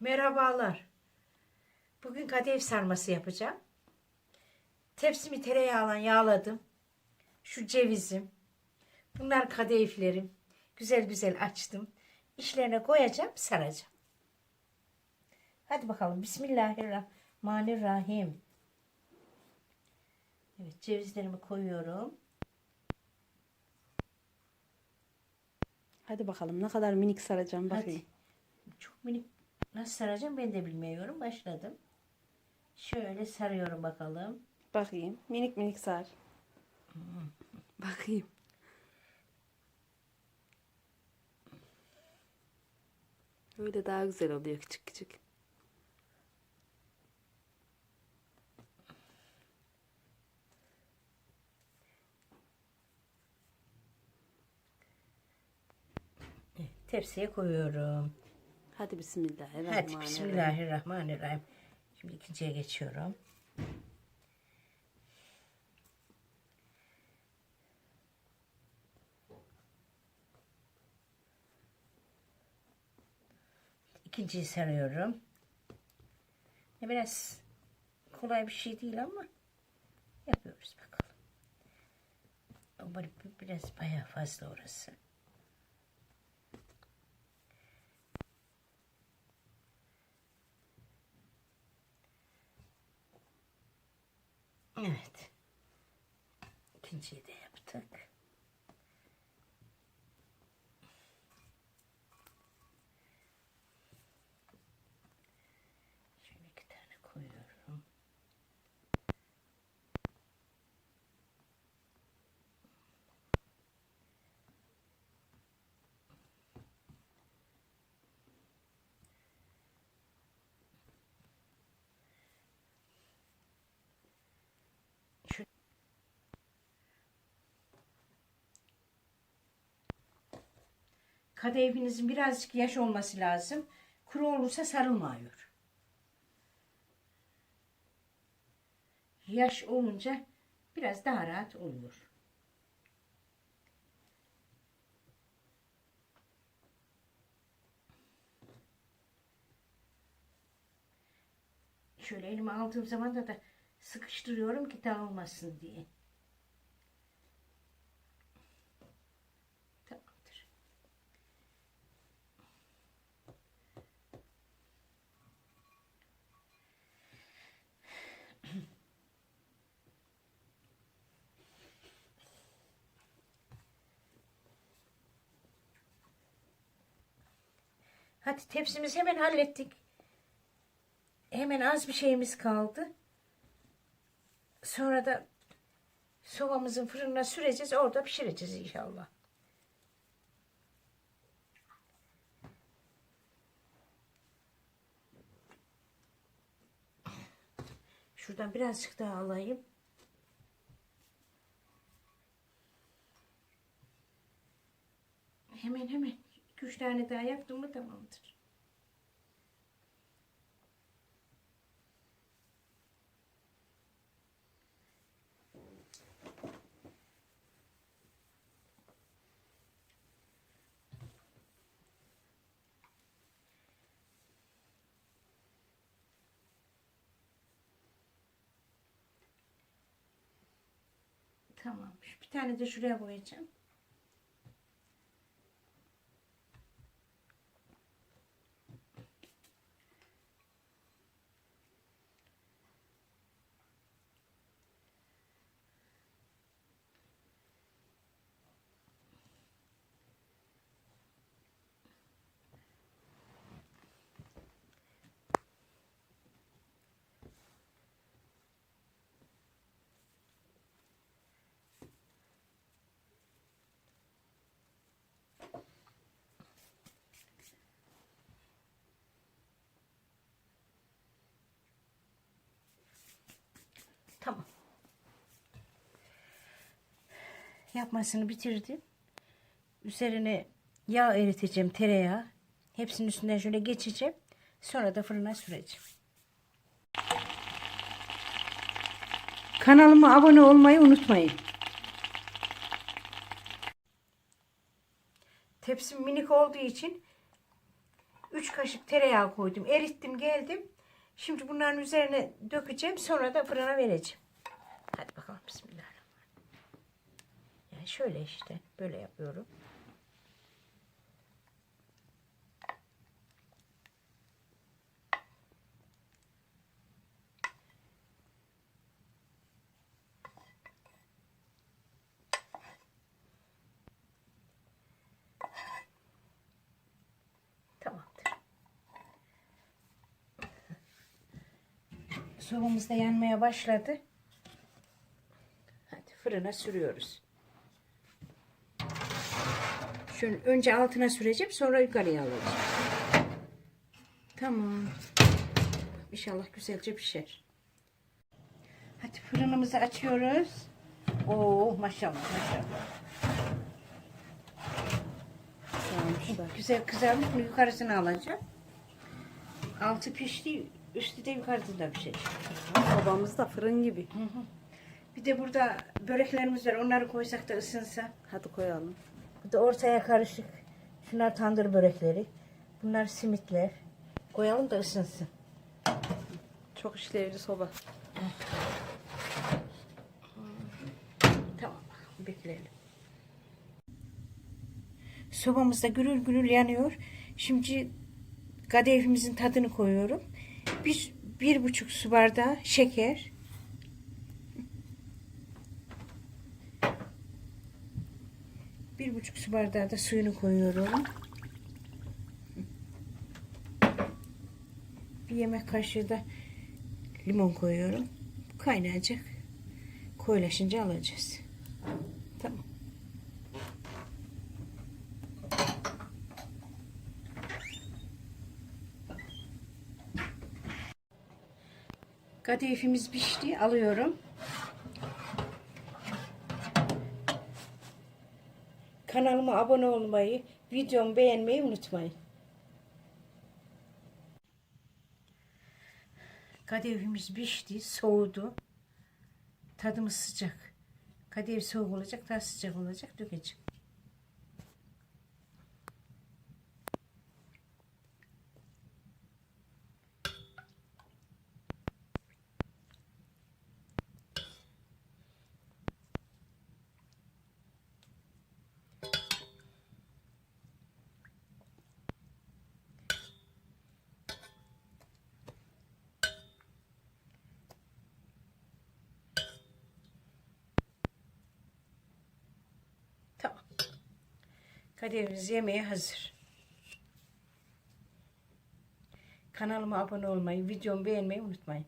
Merhabalar. Bugün kadayıf sarması yapacağım. Tepsimi tereyağla yağladım. Şu cevizim. Bunlar kadayıflerim. Güzel güzel açtım. İşlerine koyacağım, saracağım. Hadi bakalım. Bismillahirrahmanirrahim. Evet, cevizlerimi koyuyorum. Hadi bakalım ne kadar minik saracağım bakayım. Hadi. Çok minik nasıl saracağım ben de bilmiyorum. Başladım. Şöyle sarıyorum bakalım. Bakayım. Minik minik sar. bakayım. Öyle daha güzel oluyor küçük küçük. Tepsiye koyuyorum. Hadi bismillahirrahmanirrahim. Hadi bismillahirrahmanirrahim. Şimdi ikinciye geçiyorum. İkinciyi sarıyorum. Biraz kolay bir şey değil ama yapıyoruz bakalım. Ama Biraz bayağı fazla orası. Evet. İkinciyi de yaptık. Şöyle iki tane koyuyorum. Şu Kadehinizin birazcık yaş olması lazım. Kuru olursa sarılmıyor. Yaş olunca biraz daha rahat oluyor. Şöyle elime aldığım zaman da da sıkıştırıyorum ki dağılmasın diye. Tamamdır. Hadi tepsimizi hemen hallettik. Hemen az bir şeyimiz kaldı. Sonra da sobamızın fırınına süreceğiz. Orada pişireceğiz inşallah. Şuradan birazcık daha alayım. Hemen hemen. 2-3 tane daha yaptım mı tamamdır. Tamammış. Bir tane de şuraya koyacağım. Tamam. Yapmasını bitirdim. Üzerine yağ eriteceğim, tereyağı. Hepsinin üstünden şöyle geçeceğim. Sonra da fırına süreceğim. Kanalıma abone olmayı unutmayın. Tepsim minik olduğu için 3 kaşık tereyağı koydum. Erittim geldim. Şimdi bunların üzerine dökeceğim. Sonra da fırına vereceğim. Hadi bakalım bismillahirrahmanirrahim. Yani şöyle işte böyle yapıyorum. Sobamız da yanmaya başladı. Hadi fırına sürüyoruz. Şöyle önce altına süreceğim sonra yukarıya alacağım. Tamam. İnşallah güzelce pişer. Hadi fırınımızı açıyoruz. Oo maşallah maşallah. Sarmışlar. Güzel kızarmış mı yukarısını alacağım. Altı pişti, üstü de yukarıda da pişecek. Babamız da fırın gibi. Bir de burada böreklerimiz var. Onları koysak da ısınsa. Hadi koyalım. Bu da ortaya karışık. Şunlar tandır börekleri. Bunlar simitler. Koyalım da ısınsın. Çok işlevli soba. Tamam. Bekleyelim. Sobamız da gürül gürül yanıyor. Şimdi kadayıfımızın tadını koyuyorum. Bir, bir buçuk su bardağı şeker. Bir buçuk su bardağı da suyunu koyuyorum. Bir yemek kaşığı da limon koyuyorum. Kaynayacak. Koyulaşınca alacağız. Tamam. Kadayıfımız pişti. Alıyorum. Kanalıma abone olmayı, videomu beğenmeyi unutmayın. Kadayıfımız pişti, soğudu. Tadımız sıcak. Kadayıf soğuk olacak, daha sıcak olacak. Dökeceğim. Tamam. Kadayıfımız yemeğe hazır. Kanalıma abone olmayı, videomu beğenmeyi unutmayın.